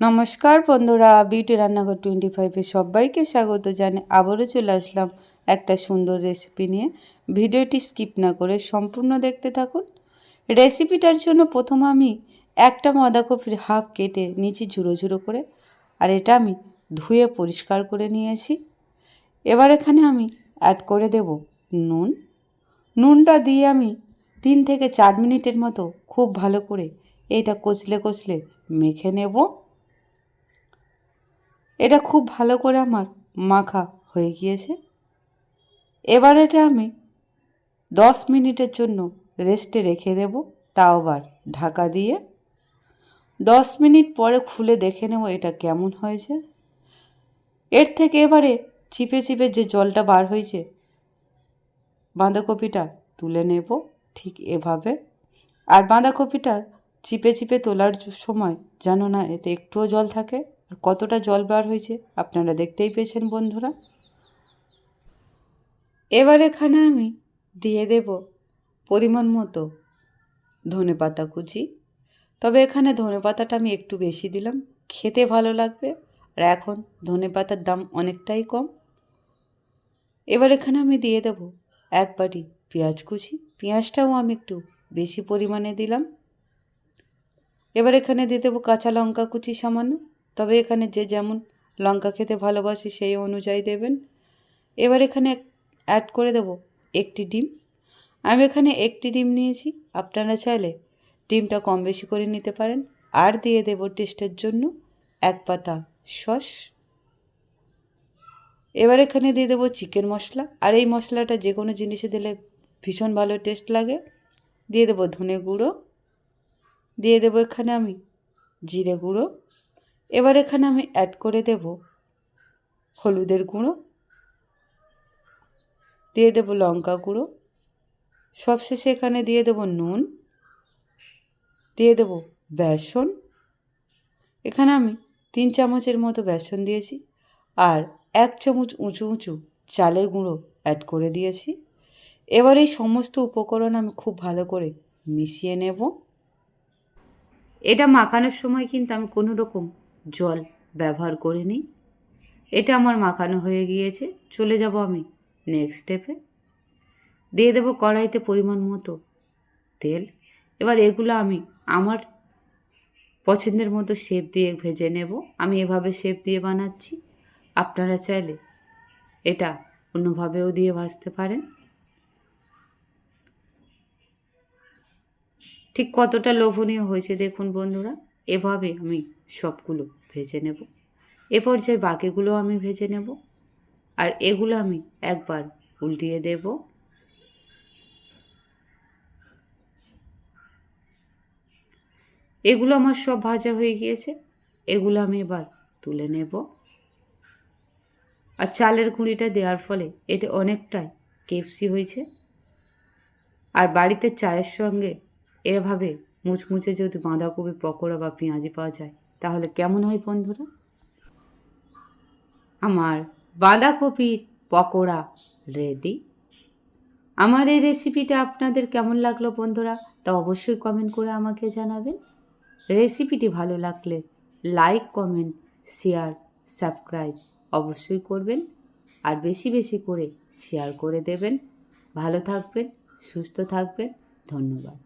নমস্কার বন্ধুরা, বিউটি রান্নাঘর টোয়েন্টি ফাইভে সবাইকে স্বাগত জানে আবারও চলে আসলাম একটা সুন্দর রেসিপি নিয়ে। ভিডিওটি স্কিপ না করে সম্পূর্ণ দেখতে থাকুন। রেসিপিটার জন্য প্রথম আমি একটা বাঁধাকপির হাফ কেটে নিচে ঝুড়ো ঝুড়ো করে, আর এটা আমি ধুয়ে পরিষ্কার করে নিয়েছি। এবার এখানে আমি অ্যাড করে দেব নুন। নুনটা দিয়ে আমি তিন থেকে চার মিনিটের মতো খুব ভালো করে এটা কচলে কচলে মেখে নেব। এটা খুব ভালো করে আমার মাখা হয়ে গিয়েছে। এবার এটা আমি দশ মিনিটের জন্য রেস্টে রেখে দেব, তাও আবার ঢাকা দিয়ে। দশ মিনিট পরে খুলে দেখে নেব এটা কেমন হয়েছে। এর থেকে এবারে চিপে চিপে যে জলটা বার হয়েছে, বাঁধাকপিটা তুলে নেব ঠিক এভাবে। আর বাঁধাকপিটা চিপে চিপে তোলার সময় জানো না এতে একটুও জল থাকে। আর কতটা জল বার হয়েছে আপনারা দেখতেই পেয়েছেন বন্ধুরা। এবার এখানে আমি দিয়ে দেব পরিমাণ মতো ধনে পাতা কুচি। তবে এখানে ধনে পাতাটা আমি একটু বেশি দিলাম, খেতে ভালো লাগবে আর এখন ধনে পাতার দাম অনেকটাই কম। এবার এখানে আমি দিয়ে দেব এক বাটি পেঁয়াজ কুচি, পেঁয়াজটাও আমি একটু বেশি পরিমাণে দিলাম। এবার এখানে দিয়ে দেবো কাঁচা লঙ্কা কুচি সামান্য। তবে এখানে যে যেমন লঙ্কা খেতে ভালোবাসে সেই অনুযায়ী দেবেন। এবার এখানে অ্যাড করে দেব একটি ডিম। আমি এখানে একটি ডিম নিয়েছি। আপনারা চাইলে ডিমটা কম বেশি করে নিতে পারেন। আর দিয়ে দেব টেস্টের জন্য এক পাতা সস। এবার এখানে দিয়ে দেবো চিকেন মশলা। আর এই মশলাটা যে কোনো জিনিসে দিলে ভীষণ ভালো টেস্ট লাগে। দিয়ে দেবো ধনে গুঁড়ো। দিয়ে দেবো এখানে আমি জিরে গুঁড়ো। এবার এখানে আমি অ্যাড করে দেব হলুদের গুঁড়ো, দিয়ে দেবো লঙ্কা গুঁড়ো, সবশেষে এখানে দিয়ে দেবো নুন, দিয়ে দেবো বেসন। এখানে আমি তিন চামচের মতো বেসন দিয়েছি আর এক চামচ উঁচু উঁচু চালের গুঁড়ো অ্যাড করে দিয়েছি। এবার এই সমস্ত উপকরণ আমি খুব ভালো করে মিশিয়ে নেব। এটা মাখানোর সময় কিন্তু আমি কোনো রকম জল ব্যবহার করে নিই। এটা আমার মাখানো হয়ে গিয়েছে। চলে যাব আমি নেক্সট স্টেপে দিয়ে দেবো কড়াইতে পরিমাণ মতো তেল। এবার এগুলো আমি আমার পছন্দের মতো শেপ দিয়ে ভেজে নেব। আমি এভাবে শেপ দিয়ে বানাচ্ছি। আপনারা চাইলে এটা অন্যভাবেও দিয়ে ভাজতে পারেন। ঠিক কতটা লোভনীয় হয়েছে দেখুন বন্ধুরা। এভাবে আমি সবগুলো ভেজে নেব। এ পর্যায়ে বাকিগুলো আমি ভেজে নেব আর এগুলো আমি একবার উল্টিয়ে দেব। এগুলো আমার সব ভাজা হয়ে গিয়েছে। এগুলো আমি এবার তুলে নেব। আর চালের গুঁড়িটা দেওয়ার ফলে এতে অনেকটাই কেপসি হয়েছে। আর বাড়িতে চায়ের সঙ্গে এভাবে মুচমুচে যদি বাঁধাকপি, পকোড়া বা পেঁয়াজি পাওয়া যায়, তাহলে কেমন হয় বন্ধুরা? আমার বাঁধাকপির পকোড়া রেডি আমার এই রেসিপিটা আপনাদের কেমন লাগল বন্ধুরা, তা অবশ্যই কমেন্ট করে আমাকে জানাবেন। রেসিপিটি ভালো লাগলে লাইক কমেন্ট শেয়ার সাবস্ক্রাইব অবশ্যই করবেন আর বেশি বেশি করে শেয়ার করে দেবেন। ভালো থাকবেন, সুস্থ থাকবেন, ধন্যবাদ।